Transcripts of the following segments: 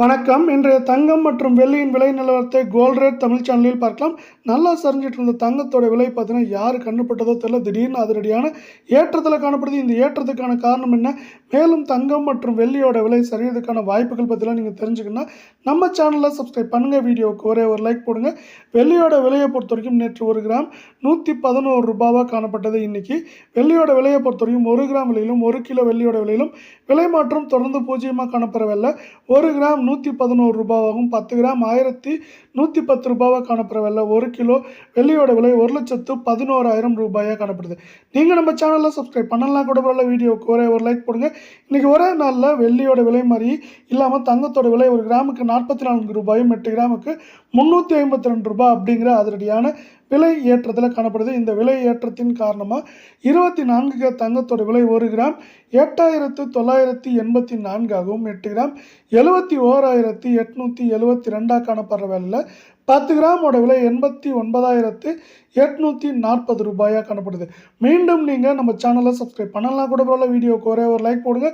வணக்கம். இன்றைய தங்கம் மற்றும் வெள்ளியின் விலை நிலவரத்தை கோல்ட் ரேட் தமிழ் சேனலில் பார்க்கலாம். நல்லா சரிஞ்சிட்டு இருந்த தங்கத்தோட விலை பார்த்தீங்கன்னா யார் கண்டுபட்டதோ தெரியல. திடீர்னு அதிரடியான ஏற்றத்தில் காணப்படுது. இந்த ஏற்றத்துக்கான காரணம் என்ன? மேலும் தங்கம் மற்றும் வெள்ளியோட விலை சரியதுக்கான வாய்ப்புகள் பற்றிலாம் நீங்கள் தெரிஞ்சுக்கணும் நம்ம சேனலில் சப்ஸ்கிரைப் பண்ணுங்கள் வீடியோவுக்கு ஒரே ஒரு லைக் போடுங்க. வெள்ளியோட விலையை பொறுத்த வரைக்கும் நேற்று ஒரு கிராம் நூற்றி பதினோரு ரூபாவாக காணப்பட்டது இன்றைக்கி வெள்ளியோட விலையை பொறுத்த வரைக்கும் ஒரு கிராம் விலையிலும் ஒரு கிலோ வெள்ளியோட விலையிலும் விலை மாற்றம் தொடர்ந்து பூஜ்ஜியமாக காணப்படவில்லை. ஒரு கிராம் நூற்றி பதினோரு ரூபாவாகவும் பத்து கிராம் ஆயிரத்தி நூற்றி பத்து ரூபாவாக காணப்படுற வெள்ளை ஒரு கிலோ. வெள்ளியோட விலை ஒரு லட்சத்து பதினோராயிரம் ரூபாயாக காணப்படுது. நீங்கள் நம்ம சேனலில் சப்ஸ்கிரைப் பண்ணலாம் கூட பரவாயில்ல வீடியோவுக்கு ஒரே ஒரு லைக் போடுங்க. இன்றைக்கி ஒரே நாளில் வெள்ளியோட விலை மாதிரி இல்லாமல் தங்கத்தோட விலை ஒரு கிராமுக்கு நாற்பத்தி நான்கு ரூபாயும் எட்டு கிராமுக்கு முந்நூற்றி ஐம்பத்தி ரெண்டு ரூபாய் அப்படிங்கிற அதிரடியான விலை ஏற்றத்தில் காணப்படுது. இந்த விலை ஏற்றத்தின் காரணமாக இருபத்தி நான்கு தங்கத்தோட விலை ஒரு கிராம் எட்டாயிரத்து தொள்ளாயிரத்தி எண்பத்தி நான்காகவும் எட்டு கிராம் எழுபத்தி ஓராயிரத்தி எட்நூற்றி எழுபத்தி ரெண்டாக காணப்படுற வேலையில் பத்து கிராமோட விலை எண்பத்தி ஒன்பதாயிரத்து எட்நூற்றி நாற்பது ரூபாயாக காணப்படுது. மீண்டும் நீங்கள் நம்ம சேனலை சப்ஸ்கிரைப் பண்ணலாம் கூட பரவாயில்ல வீடியோக்கு ஒரே ஒரு லைக் போடுங்க.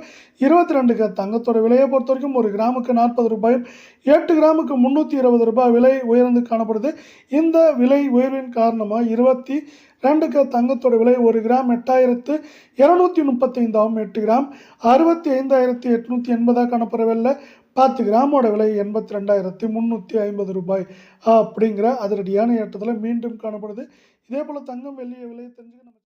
இருபத்தி ரெண்டுக்கு தங்கத்தோட விலையை பொறுத்த வரைக்கும் ஒரு கிராமுக்கு நாற்பது ரூபாயும் எட்டு கிராமுக்கு முந்நூற்றி இருபது ரூபாய் விலை உயர்ந்து காணப்படுது. இந்த விலை உயர்வின் காரணமாக இருபத்தி ரெண்டு கிலோ தங்கத்தோட விலை ஒரு கிராம் எட்டாயிரத்து இரநூத்தி முப்பத்தைந்தாவும் எட்டு கிராம் அறுபத்தி ஐந்தாயிரத்தி எட்நூற்றி எண்பதாக காணப்படவில்லை. பத்து கிராமோட விலை எண்பத்தி ரெண்டாயிரத்தி முந்நூற்றி ஐம்பது ரூபாய் அப்படிங்கிற அதிரடியான ஏற்றத்தில் மீண்டும் காணப்படுது. இதே போல் தங்கம் வெள்ளிய விலை தெரிஞ்சுக்க நம்ம